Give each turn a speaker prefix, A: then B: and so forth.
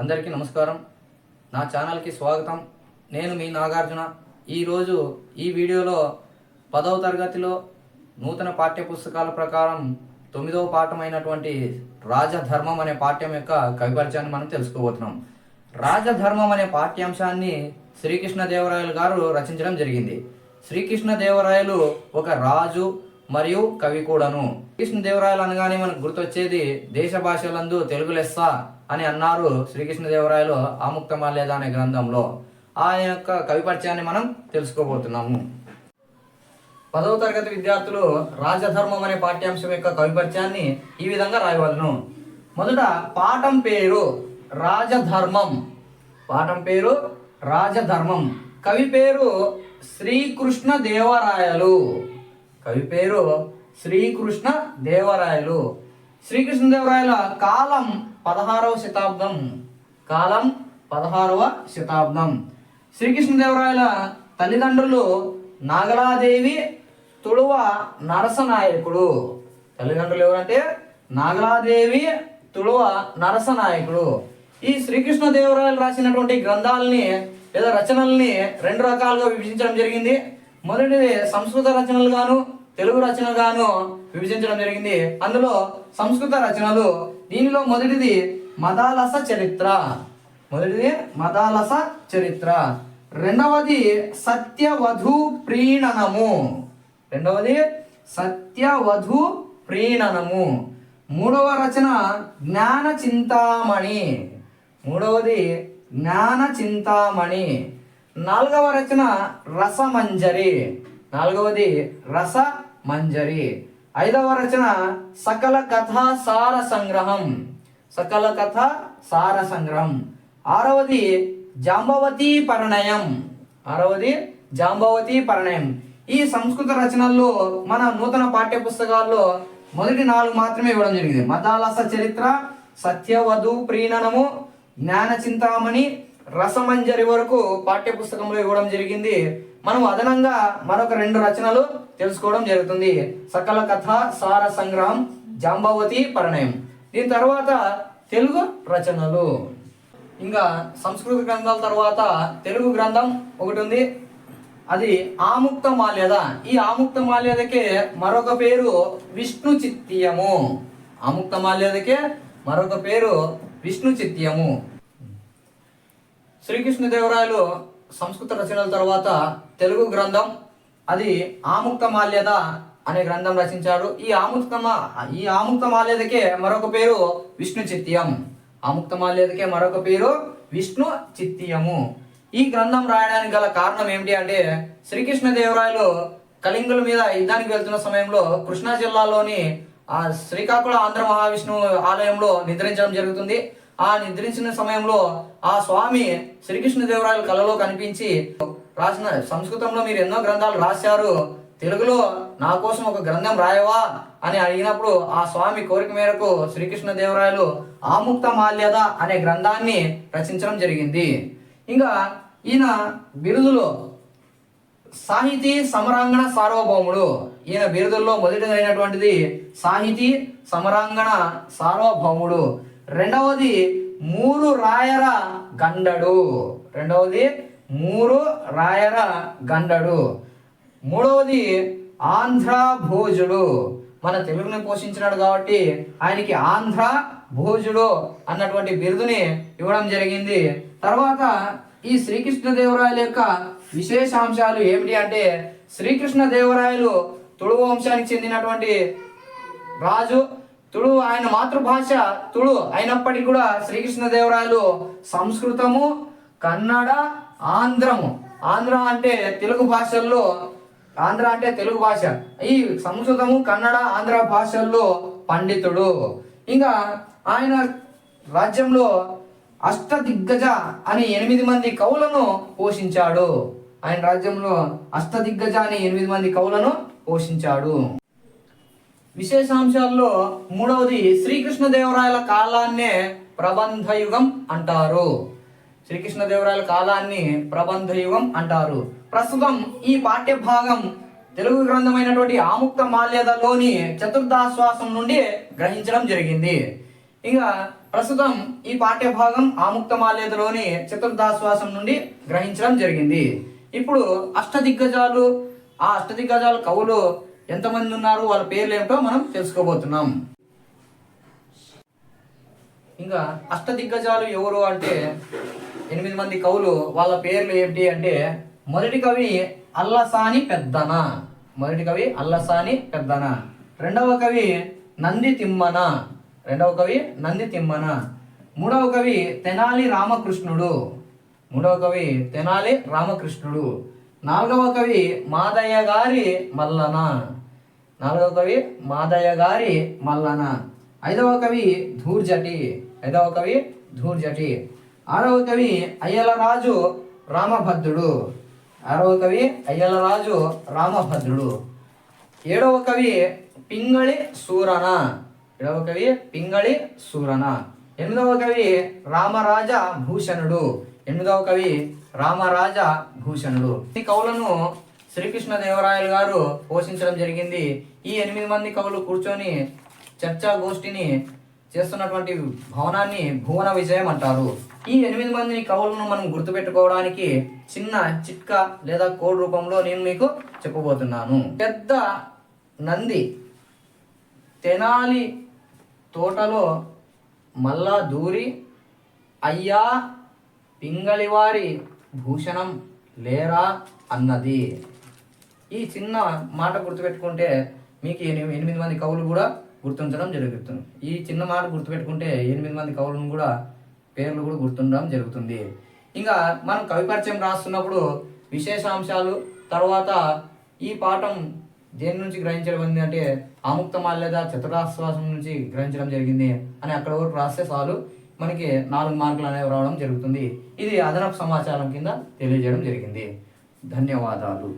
A: అందరికీ నమస్కారం. నా ఛానల్కి స్వాగతం. నేను మీ నాగార్జున. ఈరోజు ఈ వీడియోలో పదవ తరగతిలో నూతన పాఠ్య పుస్తకాల ప్రకారం తొమ్మిదవ పాఠమైనటువంటి రాజధర్మం అనే పాఠ్యం యొక్క కవిపరిచయాన్ని మనం తెలుసుకోబోతున్నాం. రాజధర్మం అనే పాఠ్యాంశాన్ని శ్రీకృష్ణదేవరాయలు గారు రచించడం జరిగింది. శ్రీకృష్ణదేవరాయలు ఒక రాజు మరియు కవి కూడాను. కృష్ణదేవరాయలు అనగానే మనకు గుర్తొచ్చేది దేశ భాషలందు తెలుగు లెస్స అని అన్నారు శ్రీకృష్ణదేవరాయలు ఆముక్తమాల్యద అనే గ్రంథంలో. ఆయన యొక్క కవి పరిచయాన్ని మనం తెలుసుకోబోతున్నాము. పదవ తరగతి విద్యార్థులు రాజధర్మం అనే పాఠ్యాంశం యొక్క కవి పరిచయాన్ని ఈ విధంగా రాయవలను. మొదట పాఠం పేరు రాజధర్మం. పాఠం పేరు రాజధర్మం. కవి పేరు శ్రీకృష్ణ దేవరాయలు కవి పేరు శ్రీకృష్ణ దేవరాయలు. శ్రీకృష్ణ దేవరాయల కాలం పదహారవ శతాబ్దం. కాలం పదహారవ శతాబ్దం. శ్రీకృష్ణదేవరాయల తల్లిదండ్రులు నాగలాదేవి తుಳುవ నరసనాయకుడు. తల్లిదండ్రులు ఎవరంటే? నాగలాదేవి తుಳುవ నరసనాయకుడు. ఈ శ్రీకృష్ణదేవరాయలు రాసినటువంటి గ్రంథాలని లేదా రచనల్ని రెండు రకాలుగా విభజించడం జరిగింది. మొదటిది సంస్కృత రచనలు గాను తెలుగు రచనగాను విభజించడం జరిగింది. అందులో సంస్కృత రచనలు దీనిలో మొదటిది మదాలస చరిత్ర. మొదటిది మదాలస చరిత్ర. రెండవది సత్యవధు ప్రీణనము. రెండవది సత్యవధు ప్రీణనము. మూడవ రచన జ్ఞాన చింతామణి మూడవది జ్ఞాన చింతామణి నాలుగవ రచన రసమంజరి. నాలుగవది రస మంజరి. ఐదవ రచన సకల కథా సార సంగ్రహం. సకల కథ సార సంగ్రహం. ఆరవది జాంబవతి పరిణయం. ఆరవది జాంబవతి పరిణయం. ఈ సంస్కృత రచనల్లో మన నూతన పాఠ్య పుస్తకాల్లో మొదటి నాలుగు మాత్రమే ఇవ్వడం జరిగింది. మదాలస చరిత్ర సత్యవధు ప్రీణనము జ్ఞాన చింతామణి రసమంజరి వరకు పాఠ్య పుస్తకంలో ఇవ్వడం జరిగింది. మనం అదనంగా మరొక రెండు రచనలు తెలుసుకోవడం జరుగుతుంది. సకల కథ సార సంగ్రహం జాంబవతి పరిణయం. దీని తర్వాత తెలుగు రచనలు. ఇంకా సంస్కృత గ్రంథాల తర్వాత తెలుగు గ్రంథం ఒకటి ఉంది. అది ఆముక్త మాల్యద. ఈ ఆముక్త మాల్యదకే మరొక పేరు విష్ణు చిత్తియము. ఆముక్త మాల్యదకే మరొక పేరు విష్ణు చిత్తియము. శ్రీకృష్ణదేవరాయలు సంస్కృత రచనల తర్వాత తెలుగు గ్రంథం అది ఆముక్త మాల్యద అనే గ్రంథం రచించాడు. ఈ ఆముక్త ఈ ఆముక్త మాల్యదకే మరొక పేరు విష్ణు చిత్తియం ఆముక్త మాల్యదకే మరొక పేరు విష్ణు చిత్తియము. ఈ గ్రంథం రాయడానికి గల కారణం ఏమిటి అంటే శ్రీకృష్ణదేవరాయలు కళింగుల మీద యుద్ధానికి వెళ్తున్న సమయంలో కృష్ణా జిల్లాలోని శ్రీకాకుళం ఆంధ్ర మహావిష్ణువు ఆలయంలో నిద్రించడం జరుగుతుంది. ఆ నిద్రించిన సమయంలో ఆ స్వామి శ్రీకృష్ణదేవరాయల కళలో కనిపించి రాసిన సంస్కృతంలో మీరు ఎన్నో గ్రంథాలు రాశారు. తెలుగులో నా కోసం ఒక గ్రంథం రాయవా అని అడిగినప్పుడు ఆ స్వామి కోరిక మేరకు శ్రీకృష్ణదేవరాయలు ఆముక్త మాల్యద అనే గ్రంథాన్ని రచించడం జరిగింది. ఇంకా ఈయన బిరుదులో సాహితీ సమరాంగణ సార్వభౌముడు. ఈయన బిరుదుల్లో మొదటిదైనటువంటిది సాహితీ సమరాంగణ సార్వభౌముడు. రెండవది మూరు రాయర గండడు. రెండవది మూరు రాయర గండడు. మూడవది ఆంధ్ర భోజుడు. మన తెలుగుని పోషించినాడు కాబట్టి ఆయనకి ఆంధ్ర భోజుడు అన్నటువంటి బిరుదుని ఇవ్వడం జరిగింది. తర్వాత ఈ శ్రీకృష్ణదేవరాయల యొక్క విశేషాంశాలు ఏమిటి అంటే శ్రీకృష్ణదేవరాయలు తుళు వంశానికి చెందినటువంటి రాజు తుళు ఆయన మాతృభాష తుళు అయినప్పటికీ కూడా శ్రీకృష్ణదేవరాయలు సంస్కృతము కన్నడ ఆంధ్రము. ఆంధ్ర అంటే తెలుగు భాషల్లో ఆంధ్ర అంటే తెలుగు భాష. ఈ సంస్కృతము కన్నడ ఆంధ్ర భాషల్లో పండితుడు. ఇంకా ఆయన రాజ్యంలో అష్టదిగ్గజ అని ఎనిమిది మంది కవులను పోషించాడు. ఆయన రాజ్యంలో అష్టదిగ్గజ అని ఎనిమిది మంది కవులను పోషించాడు. విశేషాంశాల్లో మూడవది శ్రీకృష్ణదేవరాయల కాలాన్నే ప్రబంధయుగం అంటారు. శ్రీకృష్ణదేవరాయల కాలాన్ని ప్రబంధయుగం అంటారు. ప్రస్తుతం ఈ పాఠ్య భాగం తెలుగు గ్రంథమైనటువంటి ఆముక్త మాల్యదలోని చతుర్థాశ్వాసం నుండి గ్రహించడం జరిగింది. ఇక ప్రస్తుతం ఈ పాఠ్య భాగం ఆముక్త మాల్యదలోని చతుర్థాశ్వాసం నుండి గ్రహించడం జరిగింది. ఇప్పుడు అష్టదిగ్గజాలు ఆ అష్టదిగ్గజాల కవులు ఎంతమంది ఉన్నారు వాళ్ళ పేర్లు ఏమిటో మనం తెలుసుకోబోతున్నాం. ఇంకా అష్టదిగ్గజాలు ఎవరు అంటే ఎనిమిది మంది కవులు వాళ్ళ పేర్లు ఏంటి అంటే మొదటి కవి అల్లసాని పెద్దన. మొదటి కవి అల్లసాని పెద్దన. రెండవ కవి నంది తిమ్మన. రెండవ కవి నంది తిమ్మన. మూడవ కవి తెనాలి రామకృష్ణుడు. మూడవ కవి తెనాలి రామకృష్ణుడు. నాలుగవ కవి మాదయ్య గారి మల్లన. నాలుగవ కవి మాదయ్య గారి మల్లన. ఐదవ కవి ధూర్జటి. ఐదవ కవి ధూర్జటి. ఆరవ కవి అయ్యలరాజు రామభద్రుడు. ఆరవ కవి అయ్యలరాజు రామభద్రుడు. ఏడవ కవి పింగళి సూరన. ఏడవ కవి పింగళి సూరన. ఎనిమిదవ కవి రామరాజ భూషణుడు. ఎనిమిదవ కవి రామరాజ భూషణుడు. ఈ కవులను శ్రీకృష్ణదేవరాయలు గారు పోషించడం జరిగింది. ఈ ఎనిమిది మంది కవులు కూర్చొని చర్చా గోష్ఠిని చేస్తున్నటువంటి భవనాన్ని భువన విజయం అంటారు. ఈ ఎనిమిది మంది కవులను మనం గుర్తుపెట్టుకోవడానికి చిన్న చిట్కా లేదా కోడ్ రూపంలో నేను మీకు చెప్పబోతున్నాను. పెద్ద నంది తెనాలి తోటలో మళ్ళా దూరి అయ్యా పింగళివారి భూషణం లేరా అన్నది. ఈ చిన్న మాట గుర్తుపెట్టుకుంటే మీకు ఎనిమిది మంది కవులు కూడా గుర్తుంచడం జరుగుతుంది. ఈ చిన్న మాట గుర్తుపెట్టుకుంటే ఎనిమిది మంది కవులను కూడా పేర్లు కూడా గుర్తుండడం జరుగుతుంది. ఇంకా మనం కవి పరిచయం రాస్తున్నప్పుడు విశేషాంశాలు తర్వాత ఈ పాఠం దేని నుంచి గ్రహించడం అంటే ఆముక్త మాల్యద చతురాశ్వాసం నుంచి గ్రహించడం జరిగింది అని అక్కడ వరకు రాస్తే చాలు. మనకి నాలుగు మార్కులు అనేవి రావడం జరుగుతుంది. ఇది అదనపు సమాచారం కింద తెలియజేయడం జరిగింది. ధన్యవాదాలు.